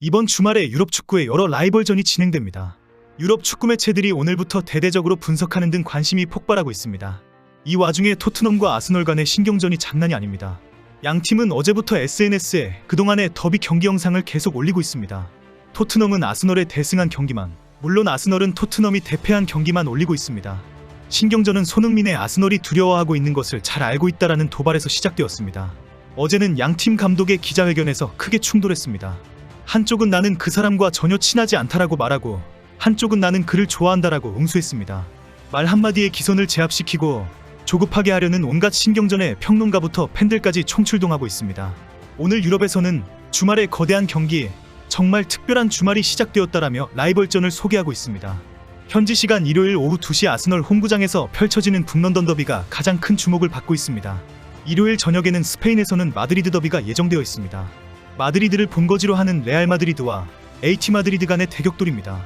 이번 주말에 유럽 축구의 여러 라이벌전이 진행됩니다. 유럽 축구 매체들이 오늘부터 대대적으로 분석하는 등 관심이 폭발하고 있습니다. 이 와중에 토트넘과 아스널 간의 신경전이 장난이 아닙니다. 양 팀은 어제부터 SNS에 그동안의 더비 경기 영상을 계속 올리고 있습니다. 토트넘은 아스널에 대승한 경기만, 물론 아스널은 토트넘이 대패한 경기만 올리고 있습니다. 신경전은 손흥민의 아스널이 두려워하고 있는 것을 잘 알고 있다라는 도발에서 시작되었습니다. 어제는 양 팀 감독의 기자회견에서 크게 충돌했습니다. 한쪽은 나는 그 사람과 전혀 친하지 않다라고 말하고 한쪽은 나는 그를 좋아한다라고 응수했습니다. 말 한마디에 기선을 제압시키고 조급하게 하려는 온갖 신경전에 평론가부터 팬들까지 총출동하고 있습니다. 오늘 유럽에서는 주말에 거대한 경기, 정말 특별한 주말이 시작되었다라며 라이벌전을 소개하고 있습니다. 현지 시간 일요일 오후 2시 아스널 홈구장에서 펼쳐지는 북런던 더비가 가장 큰 주목을 받고 있습니다. 일요일 저녁에는 스페인에서는 마드리드 더비가 예정되어 있습니다. 마드리드를 본거지로 하는 레알 마드리드와 AT 마드리드 간의 대격돌입니다.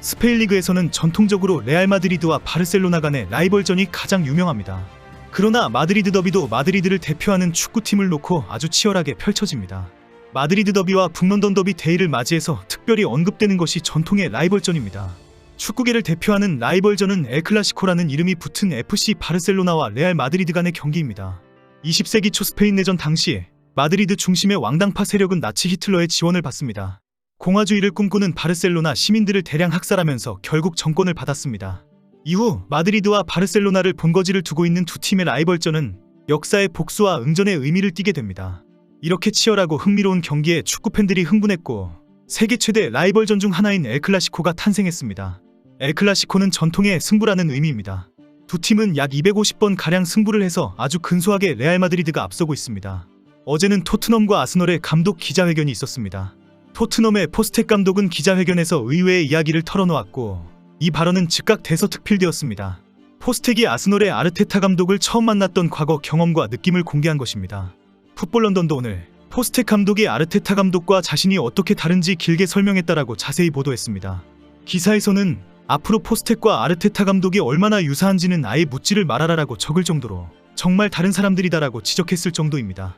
스페인 리그에서는 전통적으로 레알 마드리드와 바르셀로나 간의 라이벌전이 가장 유명합니다. 그러나 마드리드 더비도 마드리드를 대표하는 축구팀을 놓고 아주 치열하게 펼쳐집니다. 마드리드 더비와 북런던 더비 데이를 맞이해서 특별히 언급되는 것이 전통의 라이벌전입니다. 축구계를 대표하는 라이벌전은 엘클라시코라는 이름이 붙은 FC 바르셀로나와 레알 마드리드 간의 경기입니다. 20세기 초 스페인 내전 당시 마드리드 중심의 왕당파 세력은 나치 히틀러의 지원을 받습니다. 공화주의를 꿈꾸는 바르셀로나 시민들을 대량 학살하면서 결국 정권을 받았습니다. 이후 마드리드와 바르셀로나를 본거지를 두고 있는 두 팀의 라이벌전은 역사의 복수와 응전의 의미를 띠게 됩니다. 이렇게 치열하고 흥미로운 경기에 축구 팬들이 흥분했고 세계 최대 라이벌전 중 하나인 엘클라시코가 탄생했습니다. 엘클라시코는 전통의 승부라는 의미입니다. 두 팀은 약 250번 가량 승부를 해서 아주 근소하게 레알 마드리드가 앞서고 있습니다. 어제는 토트넘과 아스널의 감독 기자회견이 있었습니다. 토트넘의 포스텍 감독은 기자회견에서 의외의 이야기를 털어놓았고 이 발언은 즉각 대서특필되었습니다. 포스텍이 아스널의 아르테타 감독을 처음 만났던 과거 경험과 느낌을 공개한 것입니다. 풋볼 런던도 오늘 포스텍 감독이 아르테타 감독과 자신이 어떻게 다른지 길게 설명했다라고 자세히 보도했습니다. 기사에서는 앞으로 포스텍과 아르테타 감독이 얼마나 유사한지는 아예 묻지를 말아라라고 적을 정도로 정말 다른 사람들이다라고 지적했을 정도입니다.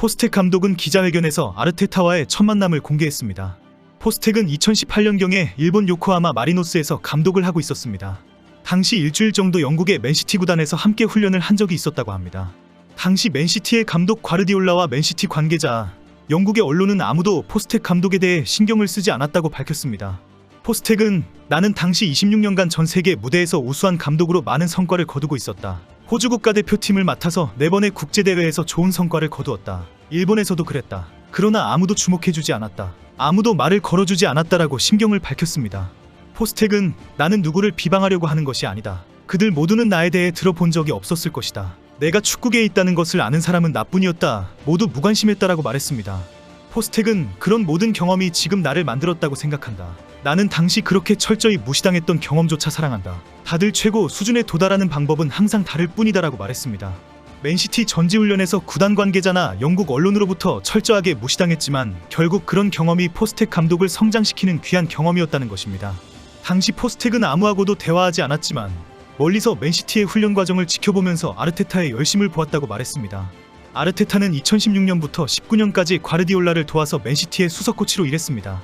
포스텍 감독은 기자회견에서 아르테타와의 첫 만남을 공개했습니다. 포스텍은 2018년경에 일본 요코하마 마리노스에서 감독을 하고 있었습니다. 당시 일주일 정도 영국의 맨시티 구단에서 함께 훈련을 한 적이 있었다고 합니다. 당시 맨시티의 감독 과르디올라와 맨시티 관계자, 영국의 언론은 아무도 포스텍 감독에 대해 신경을 쓰지 않았다고 밝혔습니다. 포스텍은 나는 당시 26년간 전 세계 무대에서 우수한 감독으로 많은 성과를 거두고 있었다. 호주 국가대표팀을 맡아서 4번의 국제대회에서 좋은 성과를 거두었다. 일본에서도 그랬다. 그러나 아무도 주목해주지 않았다. 아무도 말을 걸어주지 않았다라고 심경을 밝혔습니다. 포스텍은 나는 누구를 비방하려고 하는 것이 아니다. 그들 모두는 나에 대해 들어본 적이 없었을 것이다. 내가 축구계에 있다는 것을 아는 사람은 나뿐이었다. 모두 무관심했다라고 말했습니다. 포스텍은 그런 모든 경험이 지금 나를 만들었다고 생각한다. 나는 당시 그렇게 철저히 무시당했던 경험조차 사랑한다. 다들 최고 수준에 도달하는 방법은 항상 다를 뿐이다라고 말했습니다. 맨시티 전지훈련에서 구단 관계자나 영국 언론으로부터 철저하게 무시당했지만 결국 그런 경험이 포스텍 감독을 성장시키는 귀한 경험이었다는 것입니다. 당시 포스텍은 아무하고도 대화하지 않았지만 멀리서 맨시티의 훈련 과정을 지켜보면서 아르테타의 열심을 보았다고 말했습니다. 아르테타는 2016년부터 19년까지 과르디올라를 도와서 맨시티의 수석 코치로 일했습니다.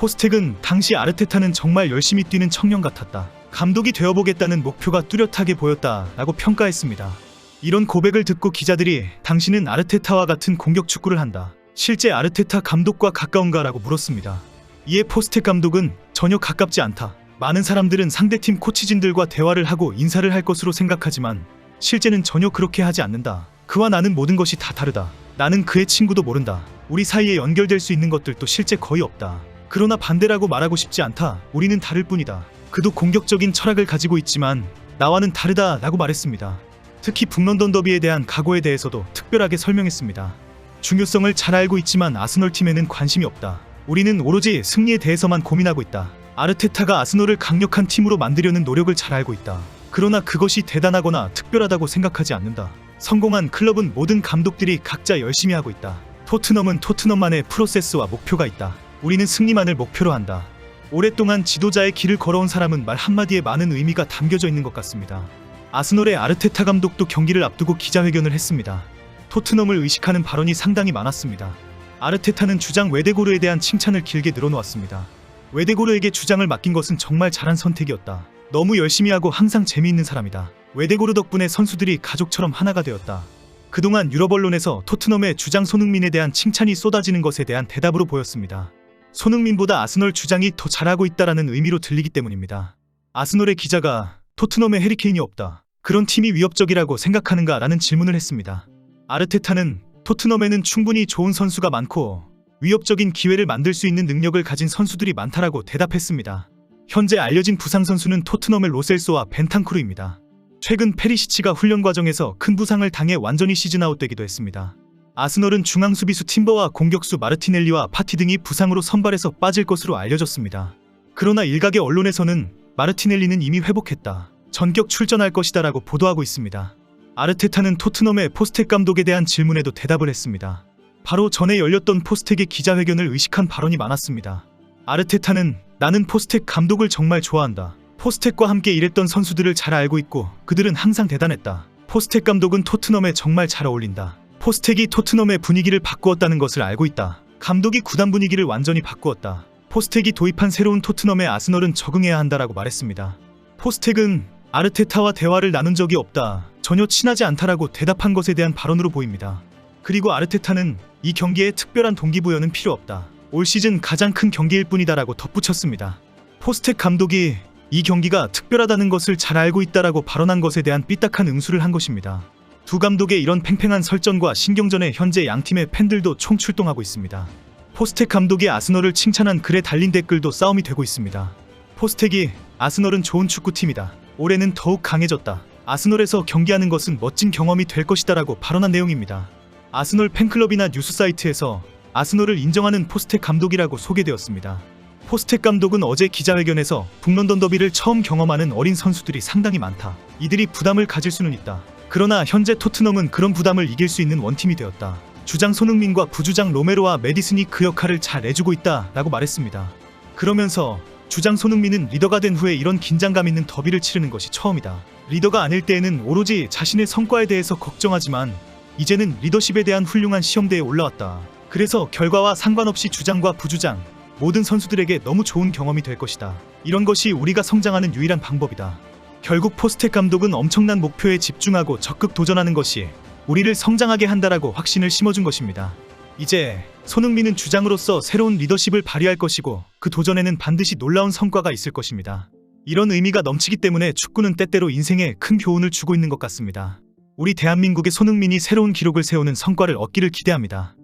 포스텍은 당시 아르테타는 정말 열심히 뛰는 청년 같았다. 감독이 되어보겠다는 목표가 뚜렷하게 보였다 라고 평가했습니다. 이런 고백을 듣고 기자들이 당신은 아르테타와 같은 공격 축구를 한다. 실제 아르테타 감독과 가까운가 라고 물었습니다. 이에 포스텍 감독은 전혀 가깝지 않다. 많은 사람들은 상대팀 코치진들과 대화를 하고 인사를 할 것으로 생각하지만 실제는 전혀 그렇게 하지 않는다. 그와 나는 모든 것이 다 다르다. 나는 그의 친구도 모른다. 우리 사이에 연결될 수 있는 것들도 실제 거의 없다. 그러나 반대라고 말하고 싶지 않다. 우리는 다를 뿐이다. 그도 공격적인 철학을 가지고 있지만 나와는 다르다 라고 말했습니다. 특히 북런던 더비에 대한 각오에 대해서도 특별하게 설명했습니다. 중요성을 잘 알고 있지만 아스널 팀에는 관심이 없다. 우리는 오로지 승리에 대해서만 고민하고 있다. 아르테타가 아스널을 강력한 팀으로 만들려는 노력을 잘 알고 있다. 그러나 그것이 대단하거나 특별하다고 생각하지 않는다. 성공한 클럽은 모든 감독들이 각자 열심히 하고 있다. 토트넘은 토트넘만의 프로세스와 목표가 있다. 우리는 승리만을 목표로 한다. 오랫동안 지도자의 길을 걸어온 사람은 말 한마디에 많은 의미가 담겨져 있는 것 같습니다. 아스널의 아르테타 감독도 경기를 앞두고 기자회견을 했습니다. 토트넘을 의식하는 발언이 상당히 많았습니다. 아르테타는 주장 웨데고르에 대한 칭찬을 길게 늘어놓았습니다. 웨데고르에게 주장을 맡긴 것은 정말 잘한 선택이었다. 너무 열심히 하고 항상 재미있는 사람이다. 웨데고르 덕분에 선수들이 가족처럼 하나가 되었다. 그동안 유럽 언론에서 토트넘의 주장 손흥민에 대한 칭찬이 쏟아지는 것에 대한 대답으로 보였습니다. 손흥민보다 아스널 주장이 더 잘하고 있다라는 의미로 들리기 때문입니다. 아스널의 기자가 토트넘에 해리케인이 없다. 그런 팀이 위협적이라고 생각하는가 라는 질문을 했습니다. 아르테타는 토트넘에는 충분히 좋은 선수가 많고 위협적인 기회를 만들 수 있는 능력을 가진 선수들이 많다라고 대답했습니다. 현재 알려진 부상 선수는 토트넘의 로셀소와 벤탄쿠르입니다. 최근 페리시치가 훈련 과정에서 큰 부상을 당해 완전히 시즌 아웃되기도 했습니다. 아스널은 중앙 수비수 팀버와 공격수 마르티넬리와 파티 등이 부상으로 선발에서 빠질 것으로 알려졌습니다. 그러나 일각의 언론에서는 마르티넬리는 이미 회복했다. 전격 출전할 것이다 라고 보도하고 있습니다. 아르테타는 토트넘의 포스텍 감독에 대한 질문에도 대답을 했습니다. 바로 전에 열렸던 포스텍의 기자회견을 의식한 발언이 많았습니다. 아르테타는 나는 포스텍 감독을 정말 좋아한다. 포스텍과 함께 일했던 선수들을 잘 알고 있고 그들은 항상 대단했다. 포스텍 감독은 토트넘에 정말 잘 어울린다. 포스텍이 토트넘의 분위기를 바꾸었다는 것을 알고 있다. 감독이 구단 분위기를 완전히 바꾸었다. 포스텍이 도입한 새로운 토트넘의 아스널은 적응해야 한다라고 말했습니다. 포스텍은 아르테타와 대화를 나눈 적이 없다. 전혀 친하지 않다라고 대답한 것에 대한 발언으로 보입니다. 그리고 아르테타는 이 경기에 특별한 동기부여는 필요 없다. 올 시즌 가장 큰 경기일 뿐이다라고 덧붙였습니다. 포스텍 감독이 이 경기가 특별하다는 것을 잘 알고 있다라고 발언한 것에 대한 삐딱한 응수를 한 것입니다. 두 감독의 이런 팽팽한 설전과 신경전에 현재 양팀의 팬들도 총출동하고 있습니다. 포스텍 감독이 아스널을 칭찬한 글에 달린 댓글도 싸움이 되고 있습니다. 포스텍이 아스널은 좋은 축구팀이다. 올해는 더욱 강해졌다. 아스널에서 경기하는 것은 멋진 경험이 될 것이다 라고 발언한 내용입니다. 아스널 팬클럽이나 뉴스 사이트에서 아스널을 인정하는 포스텍 감독이라고 소개되었습니다. 포스텍 감독은 어제 기자회견에서 북런던 더비를 처음 경험하는 어린 선수들이 상당히 많다. 이들이 부담을 가질 수는 있다. 그러나 현재 토트넘은 그런 부담을 이길 수 있는 원팀이 되었다. 주장 손흥민과 부주장 로메로와 메디슨이 그 역할을 잘 해주고 있다 라고 말했습니다. 그러면서 주장 손흥민은 리더가 된 후에 이런 긴장감 있는 더비를 치르는 것이 처음이다. 리더가 아닐 때에는 오로지 자신의 성과에 대해서 걱정하지만 이제는 리더십에 대한 훌륭한 시험대에 올라왔다. 그래서 결과와 상관없이 주장과 부주장 모든 선수들에게 너무 좋은 경험이 될 것이다. 이런 것이 우리가 성장하는 유일한 방법이다. 결국 포스텍 감독은 엄청난 목표에 집중하고 적극 도전하는 것이 우리를 성장하게 한다라고 확신을 심어준 것입니다. 이제 손흥민은 주장으로서 새로운 리더십을 발휘할 것이고 그 도전에는 반드시 놀라운 성과가 있을 것입니다. 이런 의미가 넘치기 때문에 축구는 때때로 인생에 큰 교훈을 주고 있는 것 같습니다. 우리 대한민국의 손흥민이 새로운 기록을 세우는 성과를 얻기를 기대합니다.